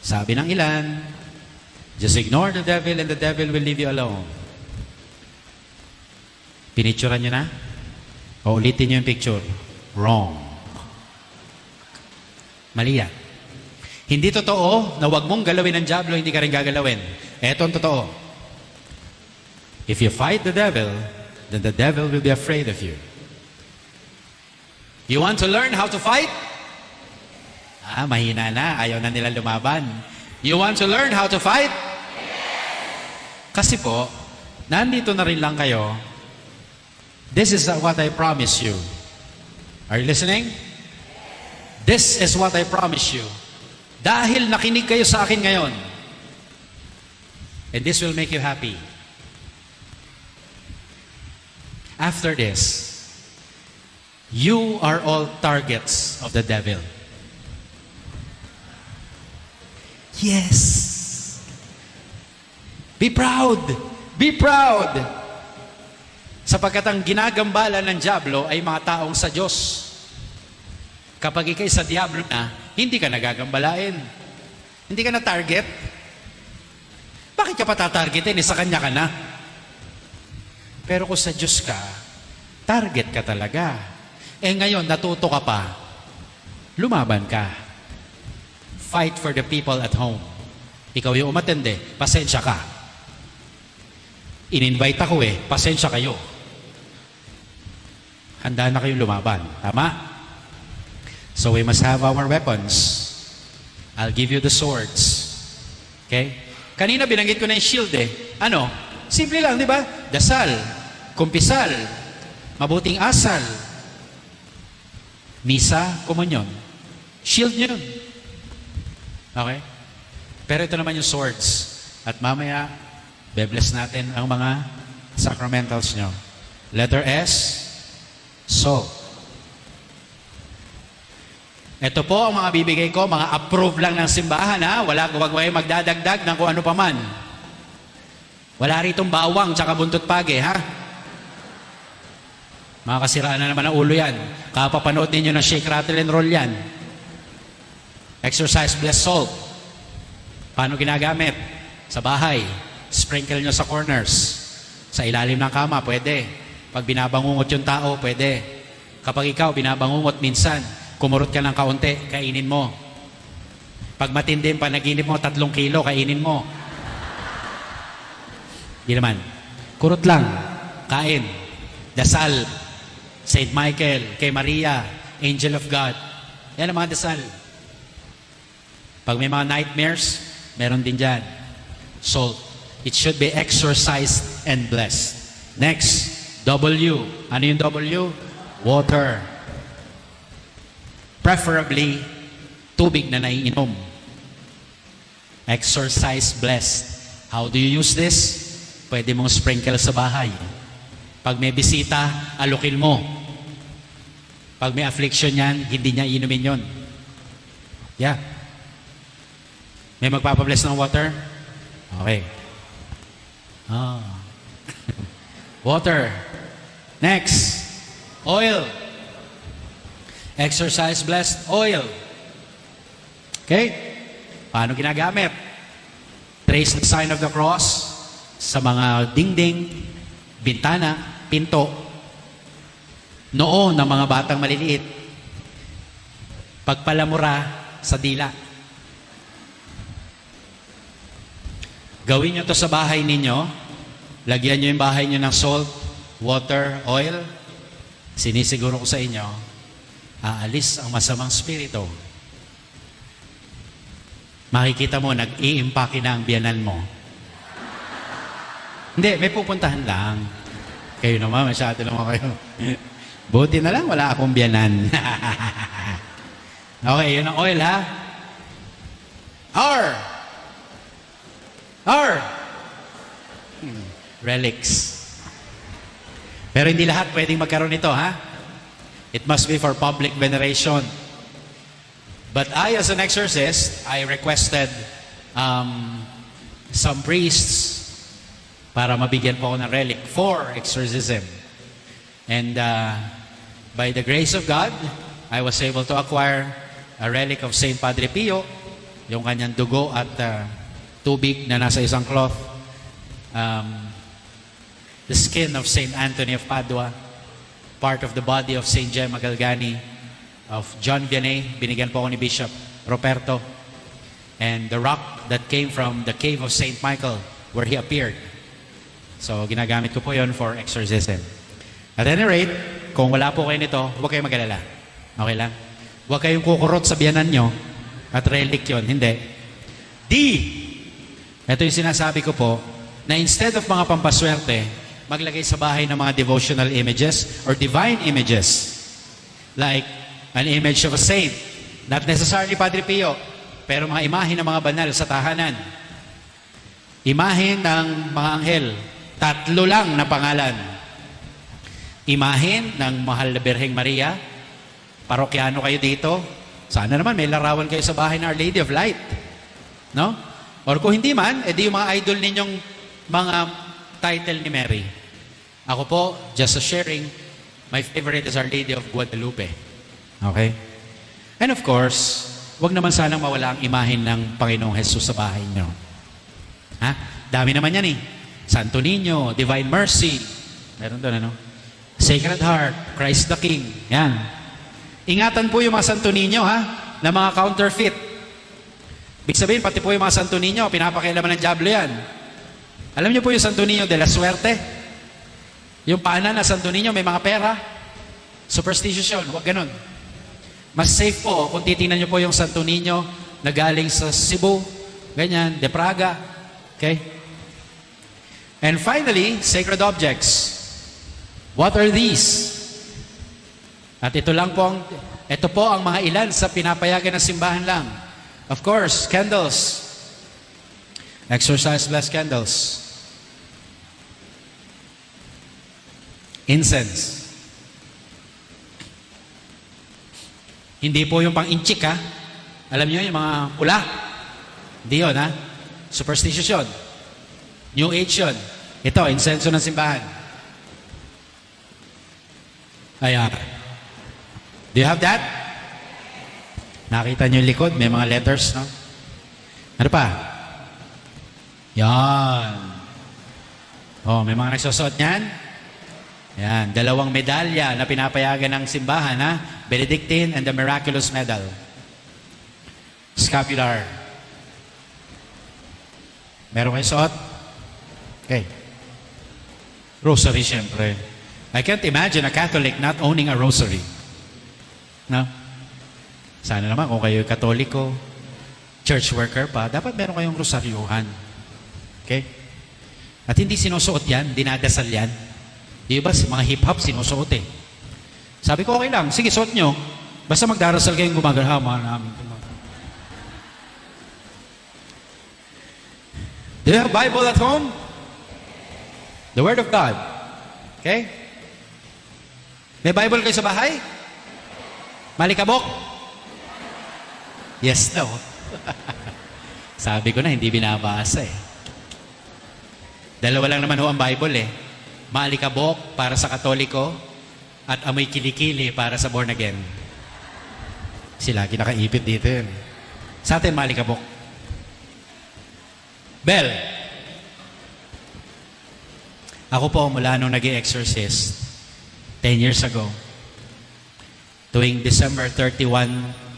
Sabi ng ilan, just ignore the devil and the devil will leave you alone. Pinicturean nyo na? O ulitin nyo yung picture. Wrong. Mali yan. Hindi totoo na wag mong galawin ng Diablo, hindi ka rin gagalawin. Eto ang totoo. If you fight the devil, then the devil will be afraid of you. You want to learn how to fight? Ah, mahina na. Ayaw na nila lumaban. You want to learn how to fight? Kasi po, nandito na rin lang kayo. This is what I promise you. Are you listening? This is what I promise you. Dahil nakinig kayo sa akin ngayon, and this will make you happy. After this, you are all targets of the devil. Yes. Be proud. Be proud. Sapagkat ang ginagambala ng Diablo ay mga taong sa Diyos. Kapag ikay sa Diablo na, hindi ka nagagambalain. Hindi ka na target. Bakit ka pa tatargetin? Eh, sa Kanya ka na. Pero kung sa Diyos ka, target ka talaga. Eh ngayon, natuto ka pa, lumaban ka. Fight for the people at home. Ikaw yung umatende, pasensya ka. In-invite ako eh, pasensya kayo. Handa na kayong lumaban. Tama? So we must have our weapons. I'll give you the swords. Okay? Kanina binanggit ko na yung shield eh. Ano? Simple lang, di ba? Dasal, kumpisal, mabuting asal, misa, komunyon. Shield nyo yun. Okay? Pero ito naman yung swords. At mamaya, bebless natin ang mga sacramentals nyo. Letter S, salt. Ito po ang mga bibigay ko, mga approve lang ng simbahan ha. Wala wag kayo magdadagdag ng kung ano pa man. Wala ritong bawang tsaka buntot page ha. Mga kasiraan na naman ang ulo yan. Kapapanood ninyo ng shake, rattle, and roll yan. Exercise bless salt. Paano ginagamit? Sa bahay. Sprinkle nyo sa corners. Sa ilalim ng kama, pwede. Pag binabangungot yung tao, pwede. Kapag ikaw binabangungot minsan, kumurot ka ng kaunti, kainin mo. Pag matindi yung panaginip mo, tatlong kilo, kainin mo. Di naman. Kurot lang. Kain. Dasal. Saint Michael, kay Maria, Angel of God. Yan ang mga dasal. Pag may mga nightmares, meron din dyan. Salt. It should be exorcised and blessed. Next, W. Ano yung W? Water. Preferably, tubig na naiinom. Exercise blessed. How do you use this? Pwede mong sprinkle sa bahay. Pag may bisita, alukin mo. Pag may affliction yan, hindi niya inumin yon. Yeah. May magpapabless ng water? Okay. Ah. water. Next. Oil. Exercise blessed oil. Okay? Paano ginagamit? Trace the sign of the cross sa mga dingding, bintana, pinto, noon ng mga batang maliliit. Pagpalamura sa dila. Gawin nyo to sa bahay ninyo. Lagyan nyo yung bahay nyo ng salt, water, oil. Sinisiguro ko sa inyo, aalis ang masamang spirito. Makikita mo, nag-i-impake na ang biyanan mo. Hindi, may pupuntahan lang. Kayo naman, masyado naman kayo. Buti na lang, wala akong biyanan. okay, yun ang oil ha. R. R. Hmm, Relics. Pero hindi lahat pwedeng magkaroon nito, ha? It must be for public veneration. But I, as an exorcist, I requested um, some priests para mabigyan po ako ng relic for exorcism. And uh, by the grace of God, I was able to acquire a relic of Saint Padre Pio yung kanyang dugo at ah, tubig na nasa isang cloth. Um, the skin of Saint Anthony of Padua, part of the body of Saint Gemma Galgani, of John Vianney, binigyan po ako ni Bishop Roberto, and the rock that came from the cave of Saint Michael where he appeared. So, ginagamit ko po yon for exorcism. At any rate, kung wala po kayo nito, huwag kayong mag-alala. Okay lang? Huwag kayong kukurot sa biyanan nyo at relic yon. Hindi. D. Ito yung sinasabi ko po, na instead of mga pampaswerte, maglagay sa bahay ng mga devotional images or divine images. Like an image of a saint. Not necessarily Padre Pio, pero mga imahe ng mga banal sa tahanan. Imahin ng mga anghel. Tatlo lang na pangalan. Imahin ng mahal na Birheng Maria. Parokyano kayo dito. Sana naman may larawan kayo sa bahay ng Our Lady of Light. No? Or kung hindi man, edi yung mga idol ninyong mga title ni Mary. Ako po, just a sharing, my favorite is Our Lady of Guadalupe. Okay? And of course, wag naman sanang mawala ang imahin ng Panginoong Jesus sa bahay niyo. Ha? Dami naman yan eh. Santo Niño, Divine Mercy. Meron doon ano? Sacred Heart, Christ the King. Yan. Ingatan po yung mga Santo Niño ha, na mga counterfeit. Ibig sabihin, pati po yung mga Santo Niño, pinapakialaman ng Diablo yan. Alam niyo po yung Santo Niño de la Suerte? Yung paanan na Santo Niño, may mga pera. Superstitious yun, huwag ganun. Mas safe po kung titingnan niyo po yung Santo Niño na galing sa Cebu, ganyan, De Praga. Okay? And finally, sacred objects. What are these? At ito lang po ang, ito po ang mga ilan sa pinapayagan ng simbahan lang. Of course, candles. Exorcise blessed candles. Incense. Hindi po yung pang-inchik ha. Alam niyo yung mga pula. Hindi yun ha. Superstitious yun. New Age yun. Ito, insenso ng simbahan. Ayan. Do you have that? Nakita niyo yung likod, may mga letters, no? Ano pa? Yan. Oh, may mga nagsusot niyan? Yan, dalawang medalya na pinapayagan ng simbahan, ha? Benedictine and the Miraculous Medal. Scapular. Meron kayo suot? Okay. Rosary, siyempre. I can't imagine a Catholic not owning a rosary. No? Sana naman kung kayo katoliko, church worker pa, dapat meron kayong rosaryuhan. Okay? At hindi sinusuot yan, dinadasal yan. Di ba, mga hip-hop sinusuot eh. Sabi ko, okay lang, sige, suot nyo. Basta magdarasal kayong gumagahama namin. Do you have Bible at home? The Word of God. Okay? May Bible kayo sa bahay? Malikabok? Yes, no. Sabi ko na, hindi binabasa eh. Dalawa lang naman ho ang Bible eh. Maalikabok para sa Katoliko at amoy kilikili para sa born again. Sila, kinakaipit dito yun. Sa atin, maalikabok. Bell. Ako po, mula nung nag exorcist 10 years ago, tuwing December 31,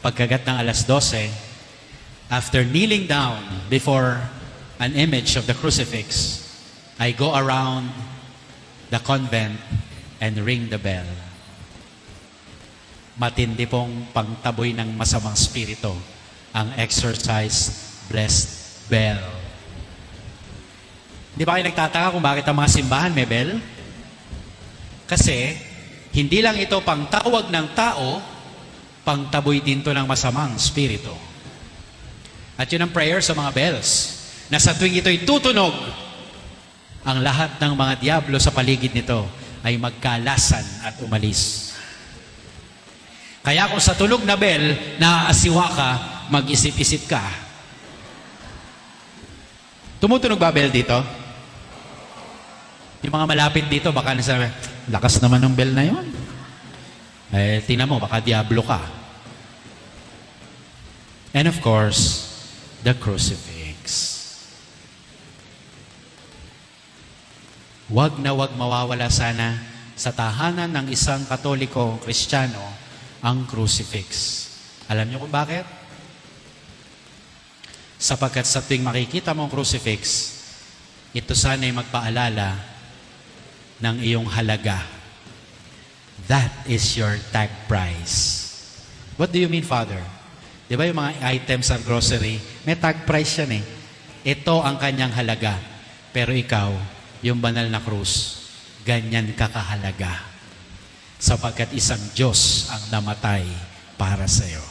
pagkagat ng alas 12, after kneeling down before an image of the crucifix, I go around the convent and ring the bell. Matindi pong pangtaboy ng masamang spirito ang exorcise blessed bell. Di ba kayo nagtataka kung bakit ang mga simbahan may bell? Kasi, hindi lang ito pang tawag ng tao, pangtaboy din to ng masamang spirito. At yun ang prayer sa mga bells, na sa tuwing ito'y tutunog, ang lahat ng mga diablo sa paligid nito ay magkalasan at umalis. Kaya kung sa tunog na bell, naaasiwa ka, mag-isip-isip ka. Tumutunog ba bell dito? Yung mga malapit dito, baka nasabi, lakas naman ng bell na yon. Eh, tingnan mo, baka diablo ka. And of course, the crucifix. Wag na wag mawawala sana sa tahanan ng isang katoliko kristyano ang crucifix. Alam niyo kung bakit? Sapagkat sa tuwing makikita mo ang crucifix, ito sana ay magpaalala ng iyong halaga. That is your tag price. What do you mean, Father? Di ba yung mga items sa grocery, may tag price yan eh. Ito ang kanyang halaga. Pero ikaw, yung banal na krus, ganyan kakahalaga. Sapagkat isang Diyos ang namatay para sa iyo.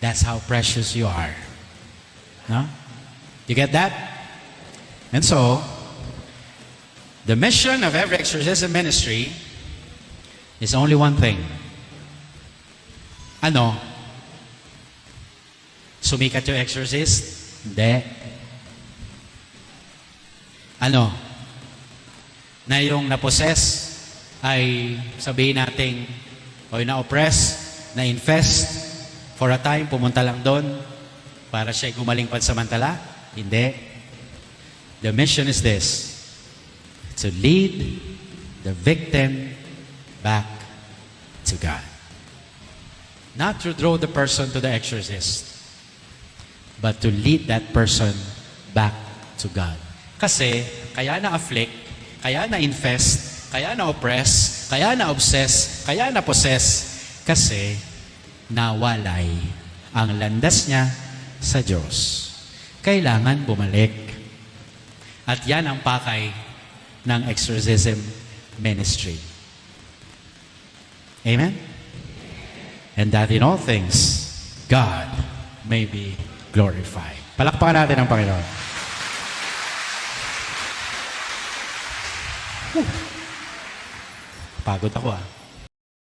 That's how precious you are. No? You get that? And so, the mission of every exorcism ministry is only one thing. Ano? Sumikat yung exorcist? Hindi. Ano? Na yung naposes ay sabihin nating o na-oppress, na-infest, for a time, pumunta lang doon para siya gumaling pansamantala? Hindi. The mission is this, to lead the victim back to God. Not to draw the person to the exorcist, but to lead that person back to God. Kasi, kaya na-afflict, kaya na-infest, kaya na-oppress, kaya na-obsess, kaya na-possess, kasi nawalay ang landas niya sa Diyos. Kailangan bumalik. At yan ang pakay ng exorcism ministry. Amen? And that in all things, God may be glorified. Palakpakan natin ang Panginoon. Pagod ako ah.